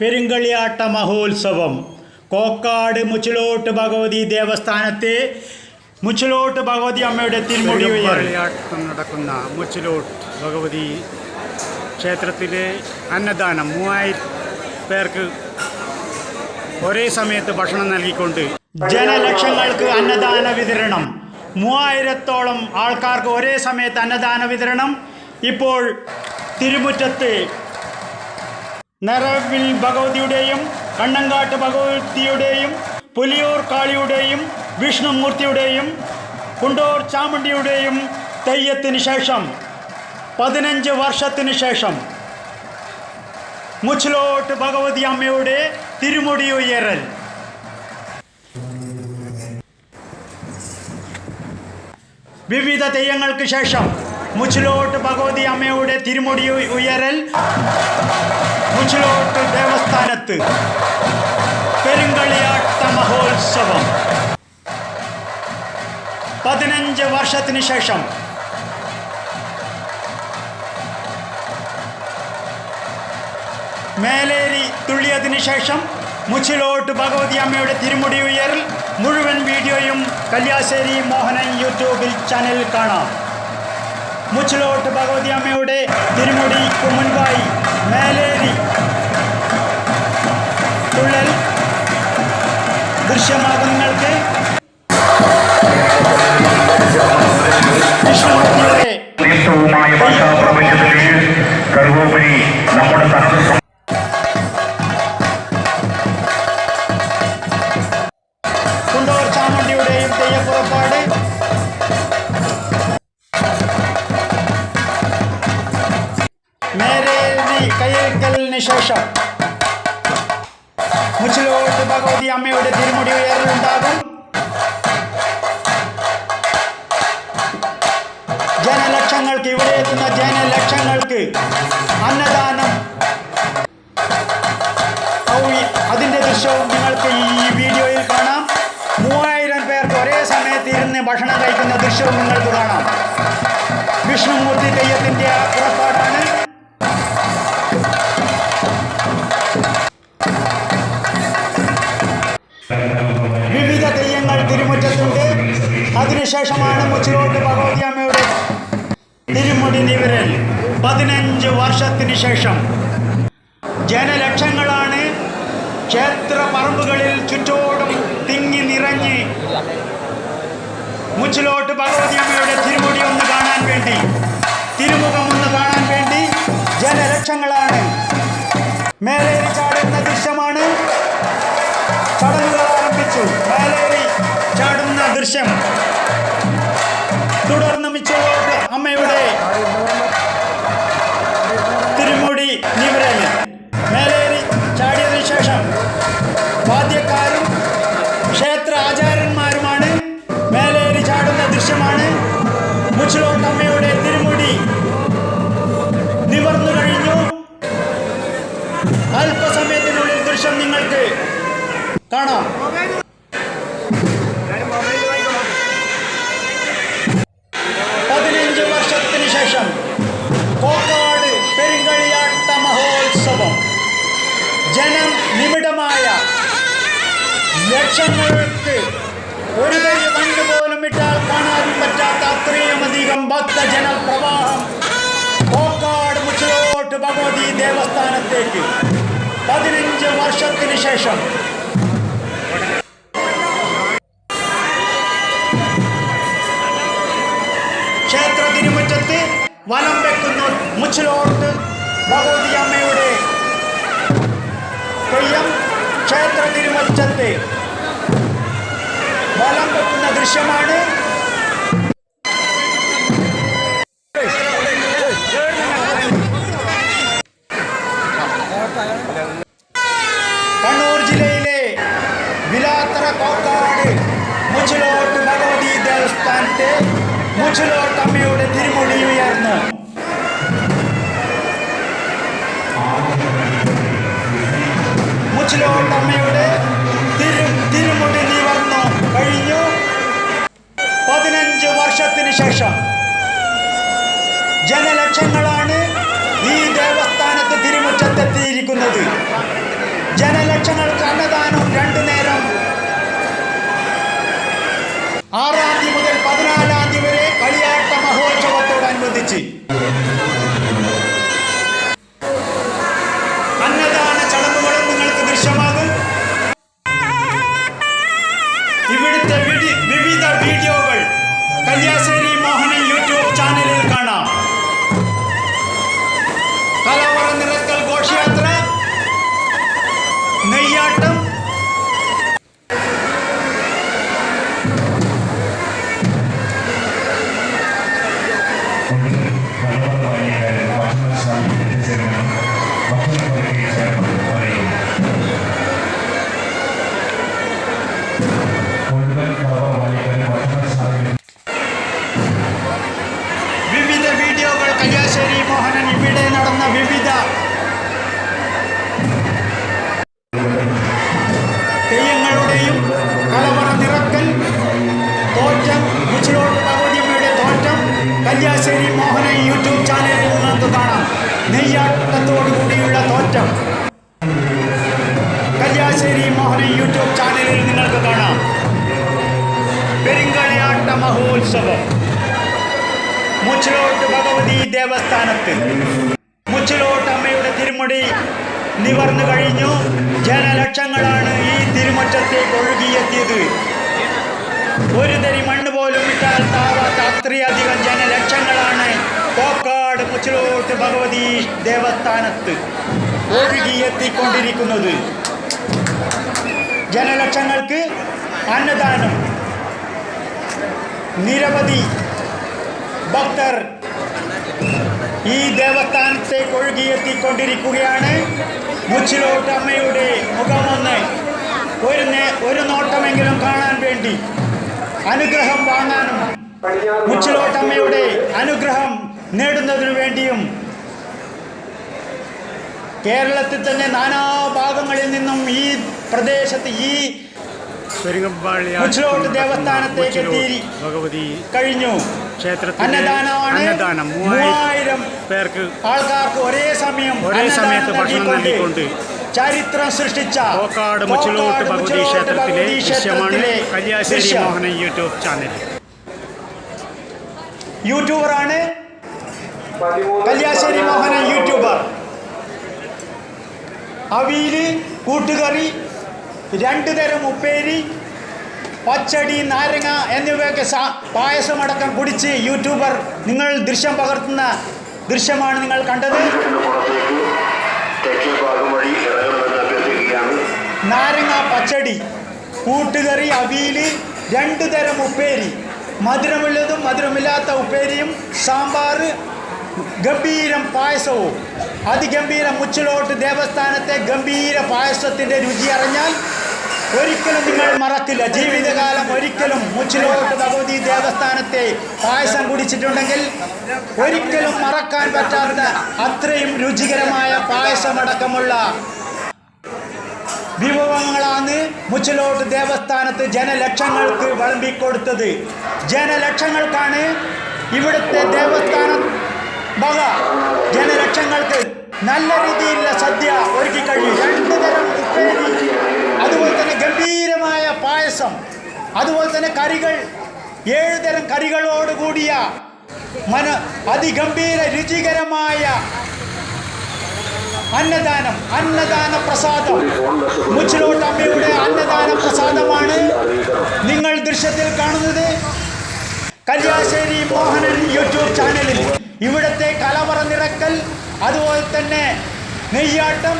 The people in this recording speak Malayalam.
പെരുങ്കളിയാട്ട മഹോത്സവം. കോക്കാട് മുച്ചിലോട്ട് ഭഗവതി ദേവസ്ഥാനത്തെ മുച്ചിലോട്ട് ഭഗവതി അമ്മയുടെ തിരുമുടി പെരുമ്പാളിയാട്ടം നടക്കുന്ന മുച്ചിലോട്ട് ഭഗവതി ക്ഷേത്രത്തിലെ അന്നദാനം മൂവായിരം പേർക്ക് ഒരേ സമയത്ത് ഭക്ഷണം നൽകിക്കൊണ്ട് ജനലക്ഷങ്ങൾക്ക് അന്നദാന വിതരണം. മൂവായിരത്തോളം ആൾക്കാർക്ക് ഒരേ സമയത്ത് അന്നദാന വിതരണം. ഇപ്പോൾ തിരുമുറ്റത്ത് നിറവിൽ ഭഗവതിയുടെയും കണ്ണങ്കാട്ട് ഭഗവതിയുടെയും പുലിയൂർ കാളിയുടെയും വിഷ്ണുമൂർത്തിയുടെയും കുണ്ടൂർ ചാമുണ്ടിയുടെയും തെയ്യത്തിന് ശേഷം പതിനഞ്ച് വർഷത്തിന് ശേഷം മുച്ചിലോട്ട് ഭഗവതി അമ്മയുടെ തിരുമുടി ഉയരൽ. വിവിധ തെയ്യങ്ങൾക്ക് ശേഷം മുച്ചിലോട്ട് ഭഗവതി അമ്മയുടെ തിരുമുടി ഉയരൽ. മുച്ചിലോട്ട് ദേവസ്ഥാനത്ത് പെരുങ്കളിയാട്ട മഹോത്സവം. പതിനഞ്ച് വർഷത്തിന് ശേഷം മേലേരി തുള്ളിയതിനു ശേഷം മുച്ചിലോട്ട് ഭഗവതി അമ്മയുടെ തിരുമുടി ഉയരൽ മുഴുവൻ വീഡിയോയും കല്യാശ്ശേരി മോഹനൻ യൂട്യൂബിൽ ചാനലിൽ കാണാം. മുച്ചിലോട്ട് ഭഗവതി അമ്മയുടെ തിരുമുടി മുൻപായി മേലേരി തുള്ളൽ. ദൃശ്യമാകും നിങ്ങൾക്ക്. മേരേരി കയ്യേൽക്കലിന് ശേഷം മുച്ചിലോട്ട് ഭഗവതി അമ്മയുടെ തിരുമുടി ഉയരലുണ്ടാകും. ജനലക്ഷങ്ങൾക്ക് ഇവിടെ എത്തുന്ന ജനലക്ഷങ്ങൾക്ക് അന്നദാനം. അതിന്റെ ദൃശ്യവും നിങ്ങൾക്ക് ഈ വീഡിയോയിൽ കാണാം. മൂവായിരം പേർക്ക് ഒരേ സമയത്ത് ഇരുന്ന് ഭക്ഷണം കഴിക്കുന്ന ദൃശ്യവും നിങ്ങൾക്ക് കാണാം. വിഷ്ണുമൂർത്തി തെയ്യത്തിന്റെ ആ അതിനുശേഷമാണ് മുച്ചിലോട്ട് ഭഗവതി അമ്മയുടെ തിരുമുടി നിവരൽ. പതിനഞ്ച് വർഷത്തിന് ശേഷം ജനലക്ഷങ്ങളാണ് ക്ഷേത്ര പറമ്പുകളിൽ ചുറ്റോടും തിങ്ങി നിറഞ്ഞ് മുച്ചിലോട്ട് ഭഗവതി അമ്മയുടെ തിരുമുടി ഒന്ന് കാണാൻ വേണ്ടി തിരുമുഖം ഒന്ന് കാണാൻ വേണ്ടി ജനലക്ഷങ്ങളാണ്. മേലേരി ദൃശ്യം. തുടർന്ന് അമ്മയുടെ തിരുമുടി നിവരൽ മേലേറി ചാടിയതിനു ശേഷം വാദ്യക്കാരും ക്ഷേത്ര ആചാര്യന്മാരുമാണ്. മേലേറി ചാടുന്ന ദൃശ്യമാണ് അമ്മയുടെ തിരുമുടി നിവർന്നു കഴിഞ്ഞു. അല്പസമയത്തിനുള്ളിൽ ദൃശ്യം നിങ്ങൾക്ക് കാണാം. ജനം നിമിടമായ ലക്ഷങ്ങൾക്ക് ഒരു വലിയ മണ്ണ് പോലും ഇട്ടാൽ കാണാൻ പറ്റാത്ത അത്രയും അധികം ഭക്തജന പ്രവാഹം കോക്കാട് മുച്ചിലോട്ട് ഭഗവതി ദേവസ്ഥാനത്തേക്ക്. പതിനഞ്ച് വർഷത്തിന് ശേഷം. ക്ഷേത്ര തിരുമുറ്റത്ത് വലം വെക്കുന്നു മുച്ചിലോട്ട് ഭഗവതി അമ്മയുടെ തെയ്യം ക്ഷേത്ര തിരുമച്ചത്തെ വലം വെക്കുന്ന ദൃശ്യമാണ്. കണ്ണൂർ ജില്ലയിലെ വിലാത്തറ കോക്കാട് മുച്ചിലോട്ട് ഭഗവതി ദേവസ്ഥാനത്തെ മുച്ചിലോട്ട് അമ്മയുടെ തിരുമുടി ഉയർന്നു. മുച്ചിലോട്ട് തിരു തിരുമുടി നിവർന്നു കഴിഞ്ഞു പതിനഞ്ച് വർഷത്തിന് ശേഷം. ജനലക്ഷങ്ങളാണ് ഈ ദേവസ്ഥാനത്ത് തിരുമുറ്റത്തെത്തിയിരിക്കുന്നത്. ജനലക്ഷങ്ങൾക്ക് അന്നദാനം രണ്ടു നേരം. ആറാം തീയതി മുതൽ പതിനാലാം തെയ്യങ്ങളുടെയും കലവറ നിറക്കൽ തോറ്റം മുച്ചിലോട്ട് ഭഗവതിയമ്മയുടെ തോറ്റം. കല്യാശ്ശേരി മോഹന യൂട്യൂബ് ചാനലിൽ നിങ്ങൾക്ക് കാണാം നെയ്യാട്ടത്തോടു കൂടിയുള്ള തോറ്റം. കല്യാശ്ശേരി മോഹന യൂട്യൂബ് ചാനലിൽ നിങ്ങൾക്ക് കാണാം. പെരിങ്കളിയാട്ട മഹോത്സവം. മുച്ചിലോട്ട് ഭഗവതി ദേവസ്ഥാനത്ത്. മുച്ചിലോട്ട് അമ്മയുടെ തിരുമുടി നിവർന്നു കഴിഞ്ഞു. ജനലക്ഷങ്ങളാണ് ഈ തിരുമുറ്റത്തേക്ക് ഒഴുകിയെത്തിയത്. ഒരു തരി മണ്ണ് പോലും ഇട്ടാൽ താവാത്ത അത്രയധികം ജനലക്ഷങ്ങളാണ് കോക്കാട് മുച്ചിലോട്ട് ഭഗവതി ദേവസ്ഥാനത്ത് ഒഴുകിയെത്തിക്കൊണ്ടിരിക്കുന്നത്. ജനലക്ഷങ്ങൾക്ക് അന്നദാനം. നിരവധി ഭക്തർ ഈ ദേവസ്ഥാനത്തേക്ക് ഒഴുകിയെത്തിക്കൊണ്ടിരിക്കുകയാണ്. മുച്ചിലോട്ട് അമ്മയുടെ മുഖമൊന്ന് ഒരു ഒരു നോട്ടമെങ്കിലും കാണാൻ വേണ്ടി അനുഗ്രഹം വാങ്ങാനും മുച്ചിലോട്ടമ്മയുടെ അനുഗ്രഹം നേടുന്നതിനു വേണ്ടിയും കേരളത്തിൽ തന്നെ നാനാ ഭാഗങ്ങളിൽ നിന്നും ഈ പ്രദേശത്ത് ഈ മുച്ചിലോട്ട് ദേവസ്ഥാനത്തേക്ക് എത്തി ഭഗവതി കഴിഞ്ഞു. ക്ഷേത്രത്തിലെ അന്നദാനം. മൂവായിരം പേർക്ക് ആൾക്കാർക്ക് ഒരേ സമയം ഒരേ സമയത്ത് ഭക്ഷണം നൽകിക്കൊണ്ട് ചരിത്രം സൃഷ്ടിച്ച കോക്കാട് മുച്ചിലോട്ട് ഭഗവതി ക്ഷേത്രത്തിലെ ദൃശ്യമാണ് കല്യാശ്ശേരി മോഹനൻ യൂട്യൂബ് ചാനൽ. യൂട്യൂബറാണ് കല്യാശ്ശേരി മോഹനൻ യൂട്യൂബർ. അവിയിൽ കൂട്ടുകറി രണ്ടു തരം ഉപ്പേരി പച്ചടി നാരങ്ങ എന്നിവയൊക്കെ സാ- പായസമടക്കം കുടിച്ച് യൂട്യൂബർ നിങ്ങൾ ദൃശ്യം പകർത്തുന്ന ദൃശ്യമാണ് നിങ്ങൾ കണ്ടത്. നാരങ്ങ പച്ചടി കൂട്ടുകറി അവിയൽ രണ്ടു തരം ഉപ്പേരി. മധുരമുള്ളതും മധുരമില്ലാത്ത ഉപ്പേരിയും സാമ്പാർ ഗംഭീരം പായസവും. അതിഗംഭീര മുച്ചിലോട്ട് ദേവസ്ഥാനത്തെ ഗംഭീര പായസത്തിന്റെ രുചി അറിഞ്ഞാൽ ഒരിക്കലും നിങ്ങൾ മറക്കില്ല ജീവിതകാലം ഒരിക്കലും മുച്ചിലോട്ട് ഭഗവതി ദേവസ്ഥാനത്തെ പായസം കുടിച്ചിട്ടുണ്ടെങ്കിൽ ഒരിക്കലും മറക്കാൻ പറ്റാത്ത അത്രയും രുചികരമായ പായസമടക്കമുള്ള വിഭവങ്ങളാണ് മുച്ചിലോട്ട് ദേവസ്ഥാനത്ത് ജനലക്ഷങ്ങൾക്ക് വിളമ്പിക്കൊടുത്തത്. ജനലക്ഷങ്ങൾക്കാണ് ഇവിടുത്തെ ദേവസ്ഥാന വക. ജനലക്ഷങ്ങൾക്ക് നല്ല രീതിയിലുള്ള സദ്യ ഒരുക്കി കഴിഞ്ഞു രണ്ടു തരം ഉപ്പേരി അതുപോലെ തന്നെ ഗംഭീരമായ പായസം അതുപോലെ തന്നെ കറികൾ ഏഴ് തരം കറികളോട് കൂടിയ മന അതിഗംഭീര രുചികരമായ അന്നദാനം അന്നദാന പ്രസാദം. മുച്ചിലോട്ട് അമ്മയുടെ അന്നദാന പ്രസാദമാണ് നിങ്ങൾ ദൃശ്യത്തിൽ കാണുന്നത്. കല്യാശ്ശേരി മോഹനൻ യൂട്യൂബ് ചാനലിൽ. ഇവിടുത്തെ കലവറ നിറക്കൽ അതുപോലെ തന്നെ നെയ്യാട്ടം.